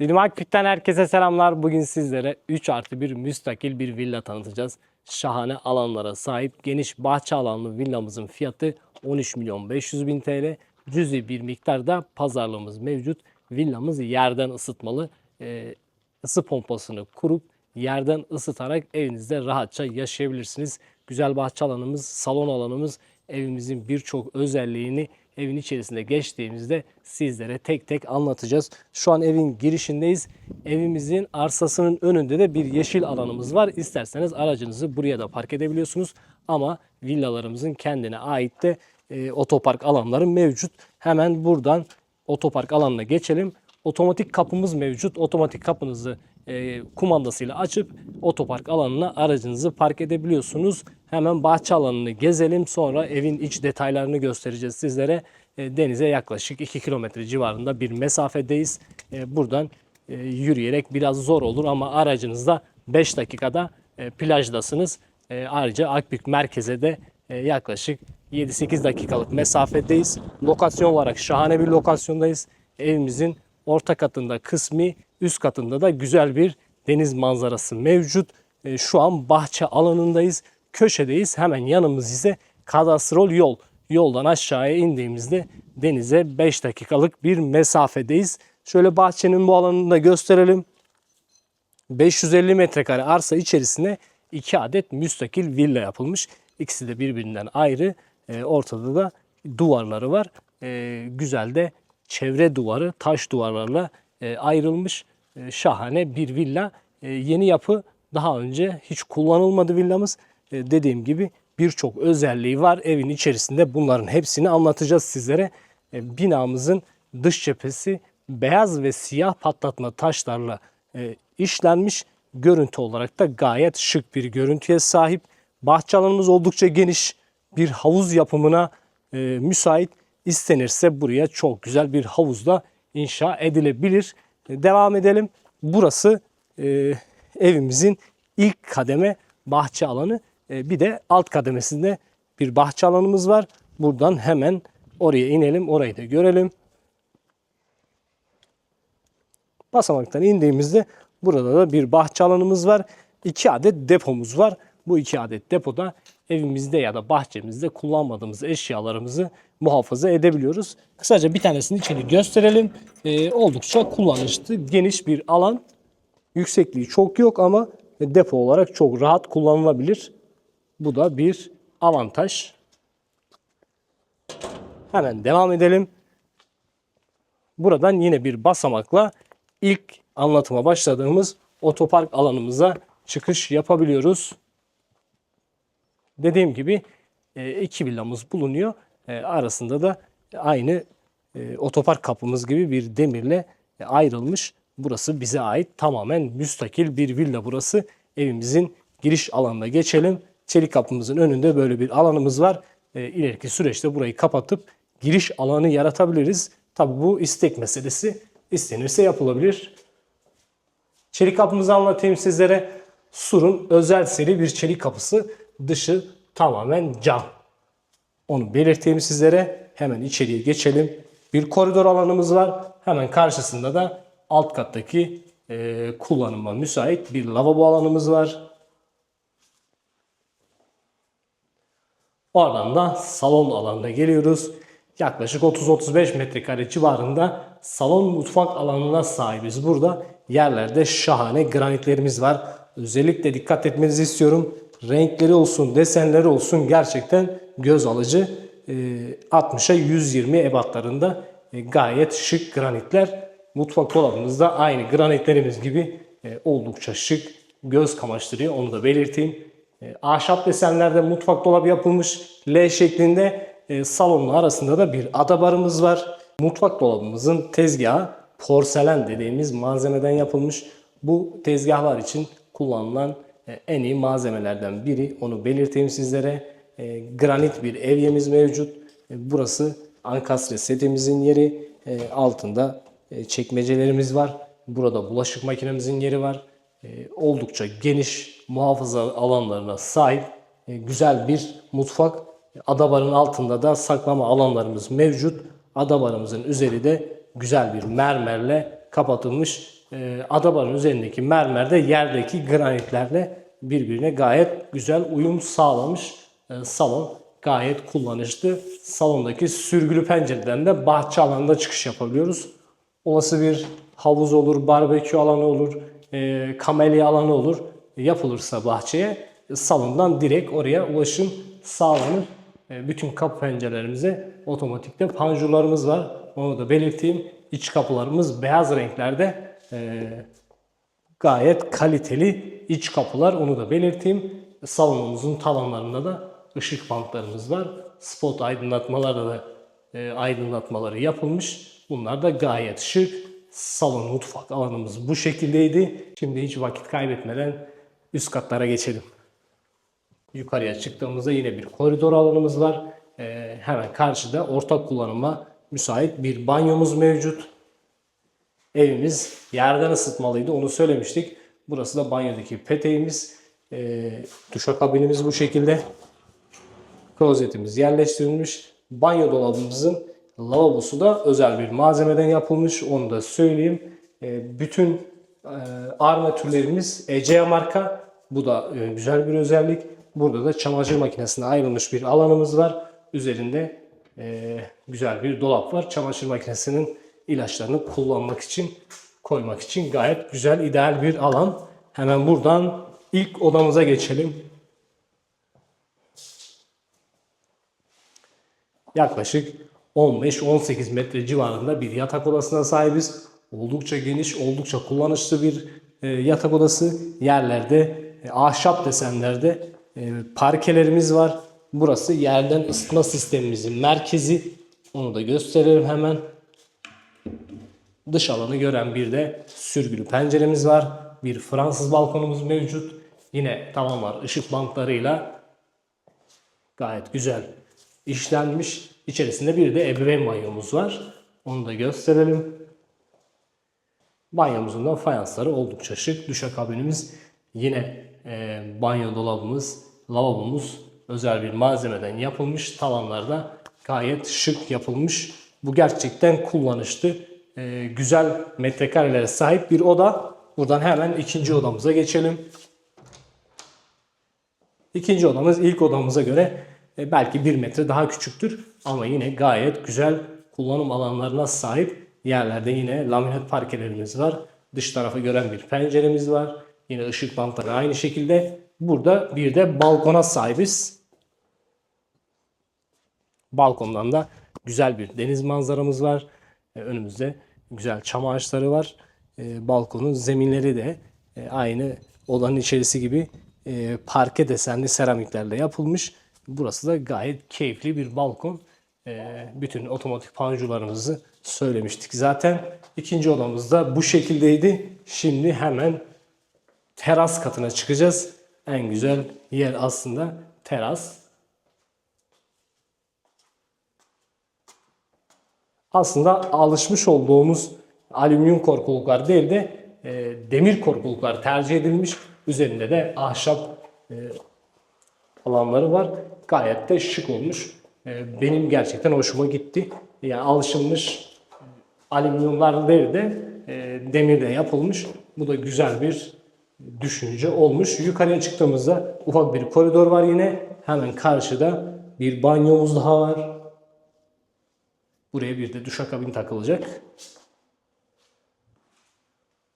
Dilim Akbük'ten herkese selamlar. Bugün sizlere 3 artı 1 müstakil bir villa tanıtacağız. Şahane alanlara sahip geniş bahçe alanlı villamızın fiyatı 13 milyon 500 bin TL. Cüzi bir miktarda pazarlığımız mevcut. Villamız yerden ısıtmalı. Ee, ısı pompasını kurup yerden ısıtarak evinizde rahatça yaşayabilirsiniz. Güzel bahçe alanımız, salon alanımız evimizin birçok özelliğini evin içerisinde geçtiğimizde sizlere tek tek anlatacağız. Şu an evin girişindeyiz. Evimizin arsasının önünde de bir yeşil alanımız var. İsterseniz aracınızı buraya da park edebiliyorsunuz. Ama villalarımızın kendine ait de e, otopark alanları mevcut. Hemen buradan otopark alanına geçelim. Otomatik kapımız mevcut. Otomatik kapınızı e, kumandasıyla açıp otopark alanına aracınızı park edebiliyorsunuz. Hemen bahçe alanını gezelim. Sonra evin iç detaylarını göstereceğiz sizlere. E, denize yaklaşık 2 kilometre civarında bir mesafedeyiz. E, buradan e, yürüyerek biraz zor olur ama aracınızda 5 dakikada plajdasınız. Ayrıca Akbük merkeze de yaklaşık 7-8 dakikalık mesafedeyiz. Lokasyon olarak şahane bir lokasyondayız. Evimizin orta katında kısmi, üst katında da güzel bir deniz manzarası mevcut. Şu an bahçe alanındayız. Köşedeyiz. Hemen yanımız ise kadastrol yol. Yoldan aşağıya indiğimizde denize 5 dakikalık bir mesafedeyiz. Şöyle bahçenin bu alanını da gösterelim. 550 metrekare arsa içerisine 2 adet müstakil villa yapılmış. İkisi de birbirinden ayrı. E, ortada da duvarları var. E, güzel de çevre duvarı taş duvarlarla e, ayrılmış. E, şahane bir villa. E, yeni yapı daha önce hiç kullanılmadı villamız. E, dediğim gibi birçok özelliği var. Evin içerisinde bunların hepsini anlatacağız sizlere. E, binamızın dış cephesi beyaz ve siyah patlatma taşlarla e, işlenmiş. Görüntü olarak da gayet şık bir görüntüye sahip. Bahçe alanımız oldukça geniş. Bir havuz yapımına müsait. İstenirse buraya çok güzel bir havuz da inşa edilebilir. Devam edelim. Burası e, evimizin ilk kademe bahçe alanı. E, bir de alt kademesinde bir bahçe alanımız var. Buradan hemen oraya inelim, orayı da görelim. Basamaktan indiğimizde burada da bir bahçe alanımız var. İki adet depomuz var. Bu iki adet depoda evimizde ya da bahçemizde kullanmadığımız eşyalarımızı muhafaza edebiliyoruz. Kısaca bir tanesini içeri gösterelim. Ee, oldukça kullanışlı, geniş bir alan. Yüksekliği çok yok ama depo olarak çok rahat kullanılabilir. Bu da bir avantaj. Hemen devam edelim. Buradan yine bir basamakla ilk anlatıma başladığımız otopark alanımıza çıkış yapabiliyoruz. Dediğim gibi e, iki villamız bulunuyor. E, arasında da aynı e, otopark kapımız gibi bir demirle ayrılmış. Burası bize ait tamamen müstakil bir villa burası. Evimizin giriş alanına geçelim. Çelik kapımızın önünde böyle bir alanımız var. E, ileriki süreçte burayı kapatıp giriş alanı yaratabiliriz. Tabi bu istek meselesi. İstenirse yapılabilir. Çelik kapımızı anlatayım sizlere. Sur'un özel seri bir çelik kapısı. Dışı tamamen cam. Onu belirteyim sizlere. Hemen içeriye geçelim. Bir koridor alanımız var. Hemen karşısında da alt kattaki e, kullanıma müsait bir lavabo alanımız var. Oradan da salon alanına geliyoruz. Yaklaşık 30-35 metrekare civarında salon mutfak alanına sahibiz. Burada yerlerde şahane granitlerimiz var. Özellikle dikkat etmenizi istiyorum. Renkleri olsun, desenleri olsun gerçekten göz alıcı. E, 60'a 120 ebatlarında e, gayet şık granitler. Mutfak dolabımızda aynı granitlerimiz gibi e, oldukça şık, göz kamaştırıyor. Onu da belirteyim. E, ahşap desenlerde mutfak dolabı yapılmış L şeklinde. E, salonla arasında da bir adabarımız var. Mutfak dolabımızın tezgahı porselen dediğimiz malzemeden yapılmış. Bu tezgahlar için kullanılan e, en iyi malzemelerden biri. Onu belirteyim sizlere. E, granit bir evyemiz mevcut. Burası ankastre setimizin yeri. Altında çekmecelerimiz var. Burada bulaşık makinemizin yeri var. E, oldukça geniş muhafaza alanlarına sahip e, güzel bir mutfak. Adabarın altında da saklama alanlarımız mevcut. Adabarımızın üzeri de güzel bir mermerle kapatılmış. E, adabarın üzerindeki mermer de yerdeki granitlerle birbirine gayet güzel uyum sağlamış. Salon gayet kullanışlı. Salondaki sürgülü pencereden de bahçe alanında çıkış yapabiliyoruz. Olası bir havuz olur, barbekü alanı olur, e, kamelya alanı olur. Yapılırsa bahçeye salondan direkt oraya ulaşım sağlanır. E, bütün kapı pencerelerimize otomatikte panjurlarımız var. Onu da belirteyim. İç kapılarımız beyaz renklerde. E, gayet kaliteli iç kapılar onu da belirteyim. Salonumuzun tavanlarında da ışık bantlarımız var. Spot aydınlatmalarda da e, aydınlatmaları yapılmış. Bunlar da gayet şık. Salon mutfak alanımız bu şekildeydi. Şimdi hiç vakit kaybetmeden üst katlara geçelim. Yukarıya çıktığımızda yine bir koridor alanımız var. E, hemen karşıda ortak kullanıma müsait bir banyomuz mevcut. Evimiz yerden ısıtmalıydı onu söylemiştik. Burası da banyodaki peteğimiz. E, duşakabinimiz bu şekilde. Klozetimiz yerleştirilmiş. Banyo dolabımızın lavabosu da özel bir malzemeden yapılmış. Onu da söyleyeyim. E, bütün e, armatürlerimiz Ecea marka. Bu da e, güzel bir özellik. Burada da çamaşır makinesine ayrılmış bir alanımız var. Üzerinde güzel bir dolap var. Çamaşır makinesinin ilaçlarını kullanmak için, koymak için gayet güzel, ideal bir alan. Hemen buradan ilk odamıza geçelim. Yaklaşık 15-18 metre civarında bir yatak odasına sahibiz. Oldukça geniş, oldukça kullanışlı bir e, yatak odası. Yerlerde e, ahşap desenlerde e, parkelerimiz var. Burası yerden ısıtma sistemimizin merkezi. Onu da gösterelim hemen. Dış alanı gören bir de sürgülü penceremiz var. Bir Fransız balkonumuz mevcut. Yine tavan var ışık bantlarıyla. Gayet güzel işlenmiş. İçerisinde bir de ebeveyn banyomuz var. Onu da gösterelim. Banyomuzun da fayansları oldukça şık. Duşakabinimiz yine e, banyo dolabımız, lavabomuz özel bir malzemeden yapılmış. Tavanlarda gayet şık yapılmış. Bu gerçekten kullanışlı. e, güzel metrekarelere sahip bir oda. Buradan hemen ikinci odamıza geçelim. İkinci odamız ilk odamıza göre e, belki bir metre daha küçüktür. Ama yine gayet güzel kullanım alanlarına sahip yerlerde yine laminat parkelerimiz var. Dış tarafı gören bir penceremiz var. Yine ışık bantları aynı şekilde. Burada bir de balkona sahibiz. Balkondan da güzel bir deniz manzaramız var. E, Önümüzde güzel çam ağaçları var. E, Balkonun zeminleri de aynı odanın içerisi gibi parke desenli seramiklerle yapılmış. Burası da gayet keyifli bir balkon. E, Bütün otomatik panjurlarımızı söylemiştik zaten. İkinci odamız da bu şekildeydi. Şimdi hemen teras katına çıkacağız. En güzel yer aslında teras. aslında alışmış olduğumuz alüminyum korkuluklar değil de e, demir korkuluklar tercih edilmiş. Üzerinde de ahşap e, alanları var. Gayet de şık olmuş. E, benim gerçekten hoşuma gitti. Yani alışılmış alüminyumlar değil de e, demirde yapılmış. Bu da güzel bir düşünce olmuş. Yukarıya çıktığımızda ufak bir koridor var yine. Hemen karşıda bir banyomuz daha var. Buraya bir de duşakabin takılacak.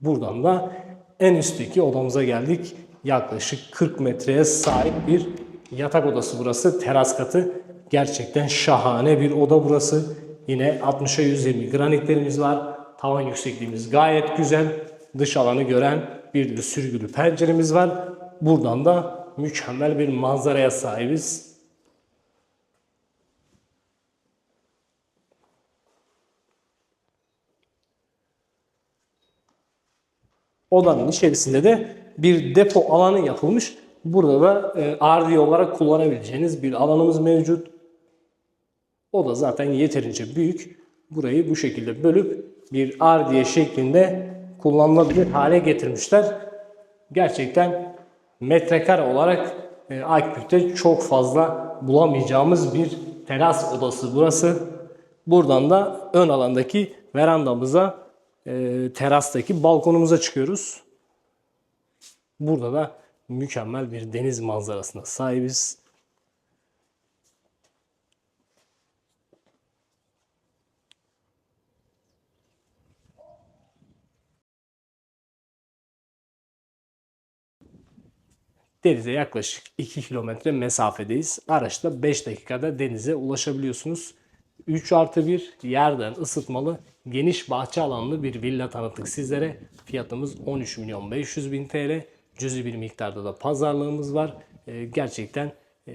Buradan da en üstteki odamıza geldik. Yaklaşık 40 metreye sahip bir yatak odası burası. Teras katı. Gerçekten şahane bir oda burası. Yine 60'a 120 granitlerimiz var. Tavan yüksekliğimiz gayet güzel. Dış alanı gören bir de sürgülü penceremiz var. Buradan da mükemmel bir manzaraya sahibiz. Odanın içerisinde de bir depo alanı yapılmış. Burada da e, ardi olarak kullanabileceğiniz bir alanımız mevcut. O da zaten yeterince büyük. Burayı bu şekilde bölüp bir ardiye şeklinde kullanılabilir hale getirmişler. Gerçekten metrekare olarak e, Akbük'te çok fazla bulamayacağımız bir teras odası burası. Buradan da ön alandaki verandamıza e, terastaki balkonumuza çıkıyoruz. Burada da mükemmel bir deniz manzarasına sahibiz. Denize yaklaşık 2 kilometre mesafedeyiz. Araçta 5 dakikada denize ulaşabiliyorsunuz. 3 artı 1 yerden ısıtmalı geniş bahçe alanlı bir villa tanıttık sizlere. Fiyatımız 13 milyon 500 bin TL. Cüzi bir miktarda da pazarlığımız var. Ee, gerçekten e,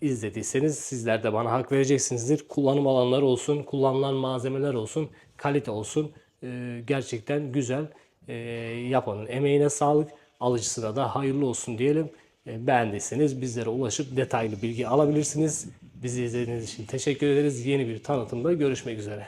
izlediyseniz sizler de bana hak vereceksinizdir. Kullanım alanları olsun, kullanılan malzemeler olsun, kalite olsun. Ee, gerçekten güzel. Ee, yapanın emeğine sağlık. Alıcısına da hayırlı olsun diyelim. Ee, beğendiyseniz bizlere ulaşıp detaylı bilgi alabilirsiniz. Bizi izlediğiniz için teşekkür ederiz. Yeni bir tanıtımda görüşmek üzere.